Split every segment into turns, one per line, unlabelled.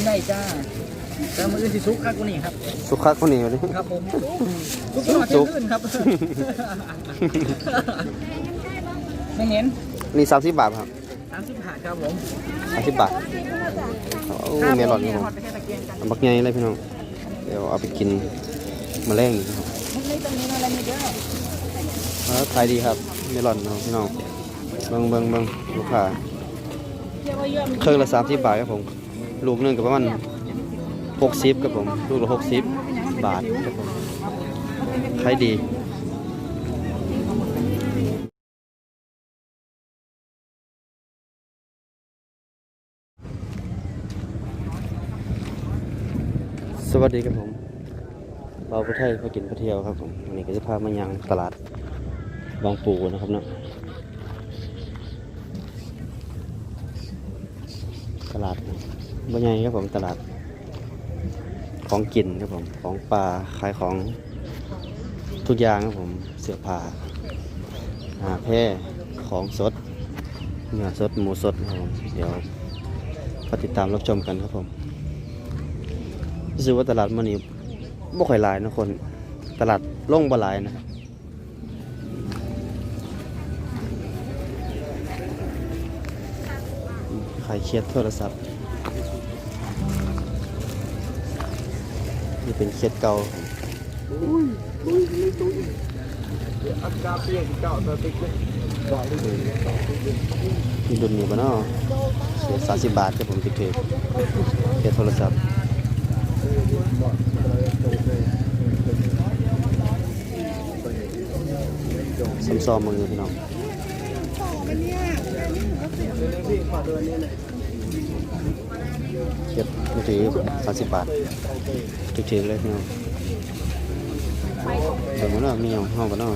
นได้จ้าแต่มืออื่นสิซุกครับกูนี่ครับ
สุขักคนนี้วันนี้
ครับผมซุกตลอดเที่ยงคืนครับ ไม่เห็น
นี่สามสิบบาทครับ
สามสิบบาทครับผม
สามสิบบาทโอ้เมลอนครับผม
ไปแค่ตะเกียงกัน
เอาบักใหญ่เลยพี่น้องเดี๋ยวเอาไปกินมะแรงอีกครับ
มันไม่ต้องมีอะไรไม่เยอะ
แล้วขายดีครับเมลอนเนาะพี่น้องเบิ่งเบิ่งเบิ่งลูกค้า
เรียกว่าเยอะ
เครื่องละสามสิบบาทครับผม ลูกหนึ่งก็ประมาณหกสิบครับผม ลูกละหกสิบบาทครับผมขายดีสวัสดีครับผมเราประเทศมากินมาเที่ยวครับผมวันนี้ก็จะพามายังตลาดบางปูนะครับเนาะตลาด บางใหญ่ครับผมตลาด ของกินครับผม ของปลาขายของทุกอย่างครับผม เสื้อผ้าหาแพร่ของสดเนื้อสดหมูสดครับผม เดี๋ยวมาติดตามรับชมกันครับผมรู้สึกว่าตลาดมันนี้บ่ค่อยหลายนะคน ตลาดโล่งบ่หลายนะขายเครียดโทรศัพท์ นี่เป็นเครียดเก่า
อากาเปียเก่าตัวติ๊กเลย
มีดุลอยู่ปะเนาะเสียสามสิบบาทครับผมติดเทปเครียดโทรศัพท์ซ้อมๆมือพี่น้อง เทียบมือถือสามสิบบาทถือๆเลยพี่น้องเดี๋ยวมันว่ามีอย่างห้องกันเนาะ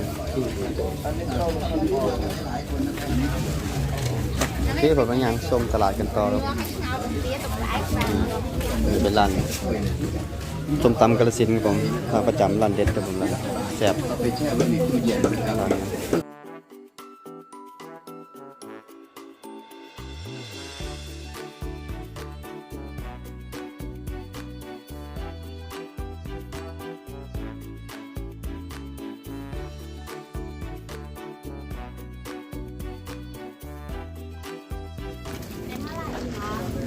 พี่ผมเป็นยังส้มตลาดกันต่อแล้วเป็นร้านส้มตำกระสินของข้าประจำร้านเด็ดครับผมแล้วแซ่บ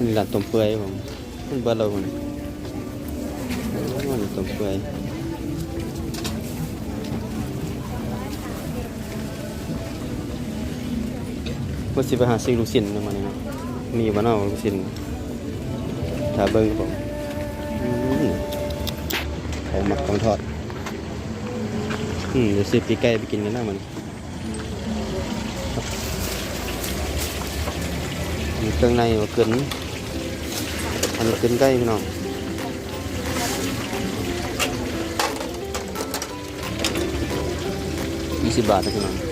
นนี้นี่ร้านต้มเปื่อยผมมันเบิดเราคนมันต้มเปื่อยว่าสิไปหาซื้อลูกชิ้นนะมันนี่เนาะมีบ้านเอาลูกชิ้นถ้าเบิ้งผมอืมของหมักของทอดอืมเดี๋ยวซื้อปีกไก่ไปกินกันหนะมัน เครื่องในว่าเกินอันนี้เกินไก่พี่น้องยี่สิบบาทนะพี่น้อง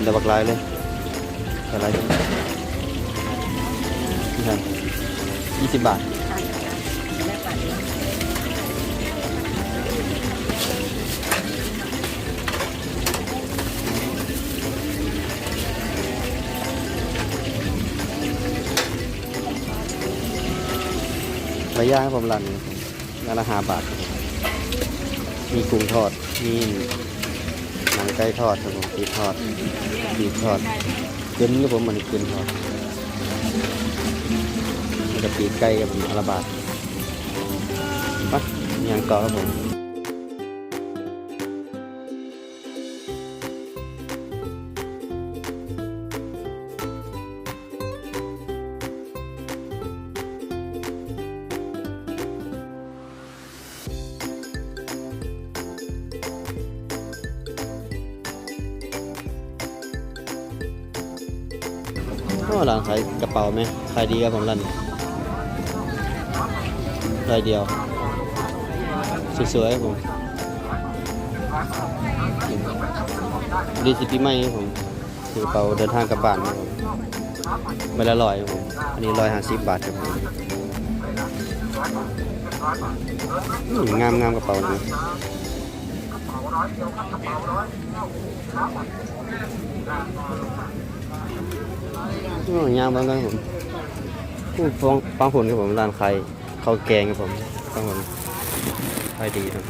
บบาทได้บักหลายเลยอะไรนี่ครับยี่สิบบาทระยะให้ผมรันงานละห้าบาท มีกุ้งทอด มีห นังไก่ทอดครับผมปีทอดปีทอดเกินครับผมมันเกินทอดแล้วก็ปีไก่ครับผมอนละบาทไปยังต่อครับผม ก็ร้านขายกระเป๋าไหมขายดีครับผมร้านนี้รายเดียวสวยๆครับผมดีสิปีใหม่ครับผมถือกระเป๋าเดินทางกลับบ้านครับผมใบละร้อยครับผมอันนี้ร้อยห้าสิบบาทครับผมอืมงามงามกระเป๋าเลย โอ้ยามมากครับผมอู้ฟังฟังผลครับผมร้านใครข้าวแกงครับผมฟังผลขายดีครับ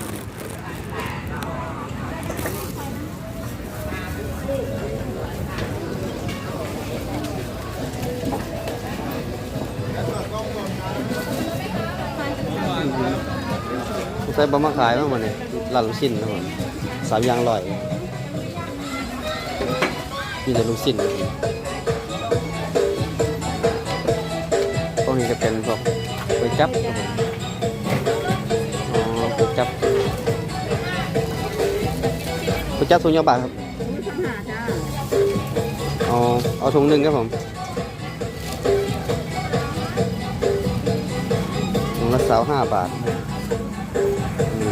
ใส่บะมาขายบ้างมันเนี่ยร้านลูกชิ้นนะผมสามอย่างอร่อยมีแต่ลูกชิ้นพว จะเป็นพวกก๋วยจั๊บครับผมอ๋อก๋วยจั๊บก๋วยจั๊บถุงยาบาทครับเอาเอาถุงหนึ่งครับผมถุงละสาวห้าบาท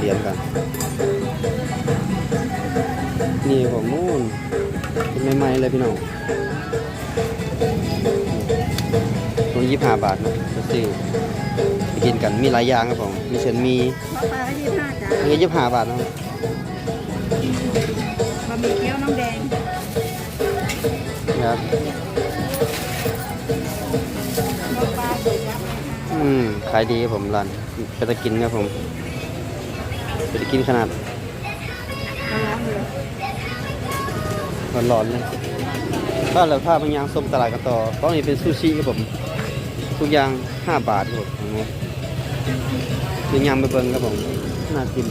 เรียนกัน นี่ผมมูนเป็นใหม่ๆเลยพี่น้อง ตัวยี่ห้าบาทนะจะซื้อไปกินกันมีหลายอย่างครับผม มีเช่นมี
ปลาที่ท่าจ้ะ
อันนี้ยี่ห้าบาทนะครับ
บะหมี่เกี๊ยวน้ำแดง
ครับ
ปลาดุกครับ
อืมขายดีครับผมร้านไปตะกินครับผมไปตะกินขนาด
ร้อนๆเลย
ร้อนๆเลยก็เหลือผ้าบางอย่างส้มตลาดกันต่อตอนนี้เป็นซูชิครับผม ทุกอย่างห้าบาทครับผมคือยำไปเบิ่งครับผม น่ากิน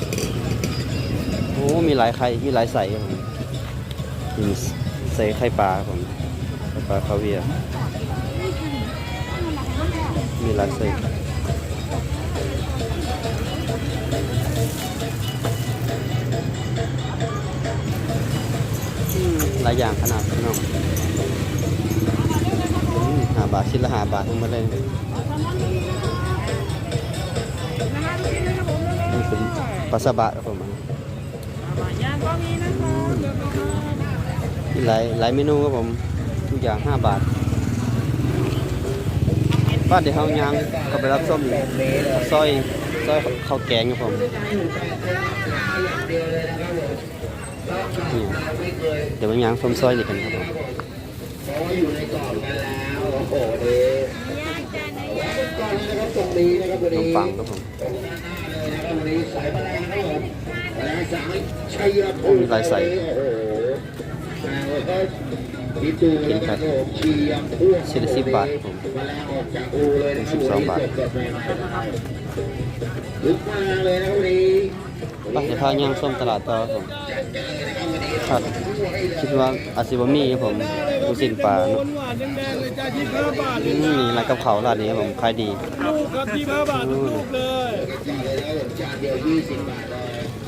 โอ้ มีหลายไข่ มีหลายใส่ครับผมมีใส่ไข่ปลาครับผมไข่ปลาคาเวียร์มีหลายใส่หลายอย่างขนาดพี่น้องอืม ห้าบาทชิ้นละห้าบาททั้งหมดเลยนี่เป็นปลาซาบะครับผม
ย่างก็มีนะคะเดี๋ยวนะคะ
มีหลายหลายเมนูครับผมทุกอย่าง5บาทบ้านเดี๋ยวเขายางก็ไปรับส้มอยู่ซอยซอยข้าวแกงครับผมนี่เดี๋ยวมายางส้มซอยนี่กันครับผม ขนมปังครับผมโอ้มีหลายใส่กินครับชิ้นละสิบบาทครับผมเป็นสิบสองบาทบ้านเดี๋ยวพาย่างส้มตลาดต่อครับผมครับคิดว่าอาซิบะมี่ครับผมดูสินปลาเนอะ
หวานแดงๆเลย จ้ายี่ห้าบาท
อืมนี่ร้านกับเขาวร้านนี้ครับผมขายดี
ลูกครับยี่ห้าบาททุกลูกเลย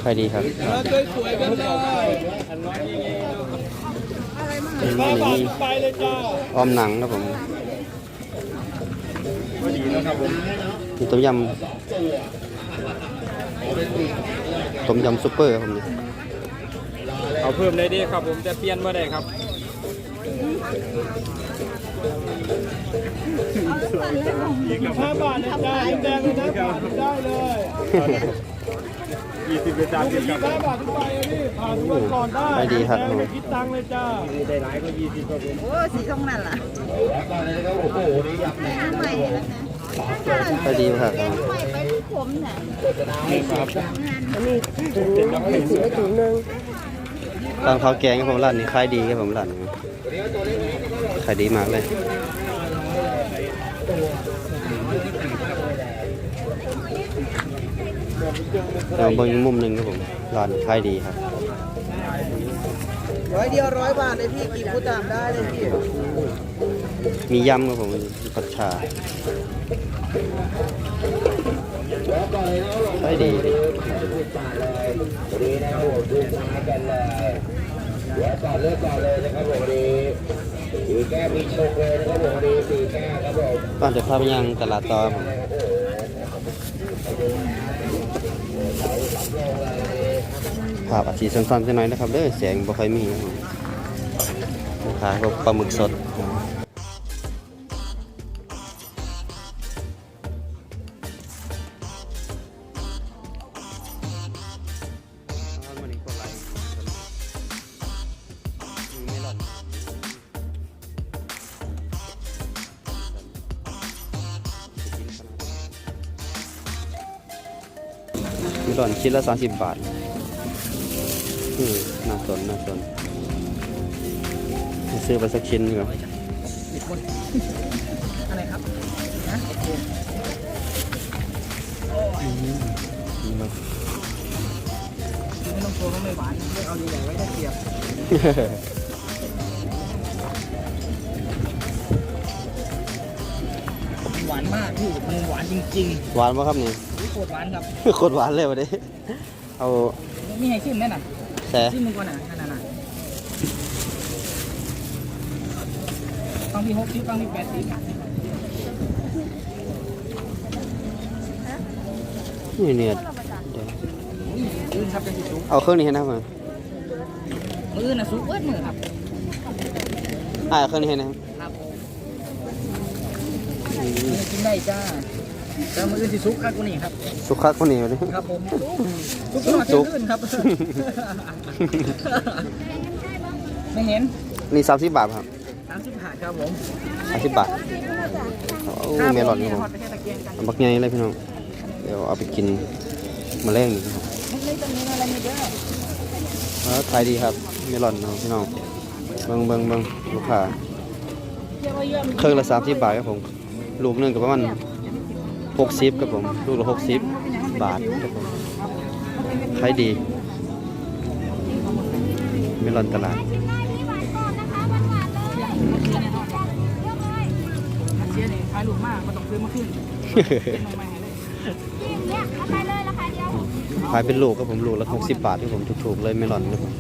ขายดีครับ
แล้วสวยๆกันเลยอันน้อยยังไง
เป็น
ห้า
อัน
บาท
นี้
ไปเลยจ้า
อ้อมหนังครับผม
พอดีแล้วครับผม
มีต้มยำต้มยำซุปเปอร์ครับผมนี่
เอาเพิ่มได้ดีครับผมจะเปลี่ยนมาได้ครับยี่สิบ ห้าบาทนะจ้าแดงเลยนะบาทได้เลยยี่สิบจานยี่สิบห้าบาททุกใบอะพี่ผ่านวันก่อนได้
ขายดีครับ
แดงคิดตังค์เลยจ้าได้หลายก็ยี่สิบครับผม
โอ้สีตรงนั้นล่ะโอ้โห
นี่ยับแน่
ใหม่แล้วนะ
ขายดีครับ
ใหม่ไปที่ผมน่ะ
ตอนเขาวแกงครับผมร้านนี้ขายดีครับผมร้านขายดีมากเลย เราเบางอีกมุมหนึ่งครับผมร้านขายดีครับ
ร้อยเดียวร้อยบาทเลยพี่กินผู้ตามได้เลยพี่
มียำครับผมมีผัดชาขายดีบ้านเดี๋ยว พาไปยังตลาดต่อผมภาพอาจสีสั้นๆจังหน่อยนะครับเด้อแสงบ่ค่อยมีครับลูกค้าก็ปลาหมึกสด มีหล่อนชิ้นละ30บาทอืมน่าสนน่าสนซื้อไปสักชิ้นดีกว่า
อะไรครับ
อืม
ไม่ต้องกลัวว่าไม่หวานไม่เอาใหญ่ๆไว้ได้เปรียบหวานมากพี่มันหวานจริง
หวานปะครับนี่
ๆนี่ โคตรหวานครับ
โคตรหวานเลยวันนี้ เอา
มีให้ชิมไหมน่ะ
แต่
ชิมมึงก่อนน่ะนั่นน่ะฟังพี่หกสิบฟังพี่แปดสิบ
นี่เนี่ยเดี๋ยว
อื่นครับเป็นสิสุก
เอาเครื่องนี้ให้นะครับ
มือน่ะสุกเอิ้นมือครับ
อ่าเอาเครื่องนี้ให้นะครับ
ครับผม
อืม
มือกินได้จ้า แต่มืออื่นสิสุกครับกูนี่ครับ
สุขักคนนี้วันนี้
ครับผมสุกสุก
สุ
สุ
ก
กขึ้นครับ ไม่เห็น
นี่สามสิบบาทครับ
สามสิบบาทครับผม
สามสิบบาทโอ้เมลอนครับผม
ทอดไปแค่ตะเกียงกัน
เอาบักใหญ่เลยพี่น้อง เดี๋ยวเอาไปกินมาแรงนี่ครับ
ไม่ตรงนี้อะไรไม่เด้อ
เออขายดีครับเมลอนเนาะพี่น้อง เบิ่งเบิ่งเบิ่งลูกค้าเครื่องละสามสิบบาทครับผม ลูกหนึงก็ประมาณ หกสิบครับผมลูกละหกสิบบาทครับผมขายดีเมลอนตลาด
เสียนี่ขายลูกมากก็ต้องซื้อมาขึ้นเป็นใหม่ๆให้เลย
ขายเป็นลูกครับผมลูกละหกสิบบาทที่ผมถูกๆเลยเมลอนครับผม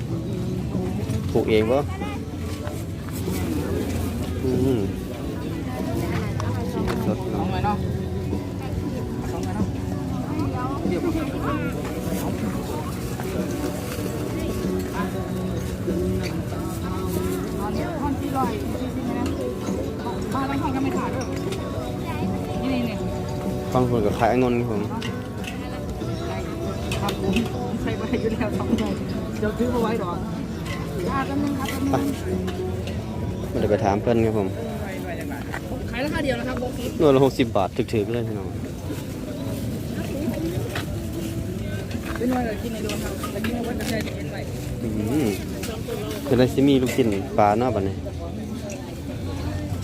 ปลูกเองปะอืมสด
สอ
เนาะ ฟังคนกับขายองนนท์ครับผม
ครับผมใช้ไปอยู่แล้วสองใบเดี๋ยวซื้อมาไว้ดอกอ่าแป๊บนึงครับแป๊บนึง
ไมันจะไปถามเพื่อนครับผม
ขายราคาเดียวนะครับบล็อกนี้
นวดละหกสิบบาทถึกๆเลยพี่น้อง
เป็นวันกินในโดนครับแล้วกินในวันกระแสจะเย็นไว้
อืมเป็นไรซิมีลูกชิ้นปลาเนาะบัดนี้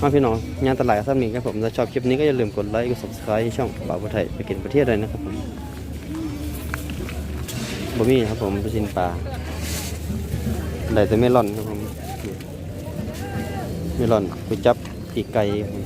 มาพี่น้องงานตลาดครับนี้ครับผมถ้าชอบคลิปนี้ก็อย่าลืมกดไลค์กด subscribe ช่องบ่าวผู้ไทยไปกินประเทศเลยนะครับผมบะหมี่ครับผมลูกชิ้นปลาได้แต่เมลอนครับผมเมลอนก๋วยจับปีกไก่ครับผม